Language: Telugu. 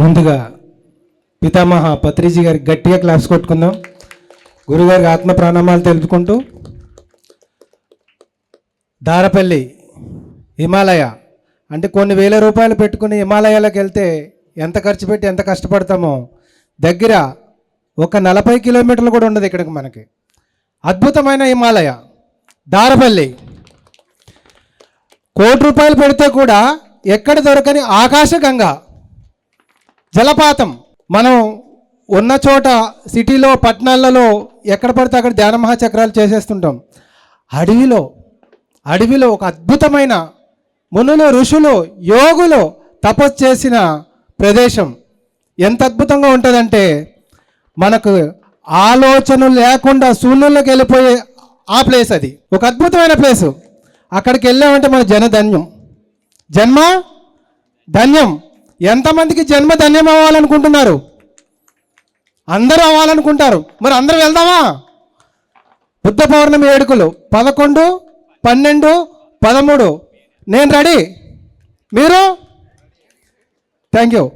ముందుగా పితామహ పత్రిజీ గారికి గట్టిగా క్లాస్ కొట్టుకుందాం. గురుగారికి ఆత్మ ప్రాణామాలు తెలుపుకుంటూ దారపల్లి హిమాలయ అంటే కొన్ని వేల రూపాయలు పెట్టుకుని హిమాలయాలకు వెళ్తే ఎంత ఖర్చు పెట్టి ఎంత కష్టపడతామో దగ్గర ఒక నలభై కిలోమీటర్లు కూడా ఉండదు ఇక్కడికి మనకి. అద్భుతమైన హిమాలయ దారపల్లి. కోటి రూపాయలు పెడితే కూడా ఎక్కడ దొరకని ఆకాశగంగా జలపాతం. మనం ఉన్న చోట సిటీలో పట్టణాలలో ఎక్కడ పడితే అక్కడ ధ్యాన మహాచక్రాలు చేసేస్తుంటాం. అడవిలో అడవిలో ఒక అద్భుతమైన మునులు ఋషులు యోగులు తపస్సు చేసిన ప్రదేశం. ఎంత అద్భుతంగా ఉంటుందంటే మనకు ఆలోచనలు లేకుండా శూన్యంలోకి వెళ్ళిపోయే ఆ ప్లేస్ అది. ఒక అద్భుతమైన ప్లేసు. అక్కడికి వెళ్ళామంటే మన జనధన్యం. జన్మ? ధన్యం. ఎంతమందికి జన్మ ధన్యం అవ్వాలనుకుంటున్నారు? అందరూ అవ్వాలనుకుంటారు. మరి అందరూ వెళ్దామా? బుద్ధ పౌర్ణమి వేడుకలు పదకొండు పన్నెండు పదమూడు. నేను రెడీ? మీరు? Thank you.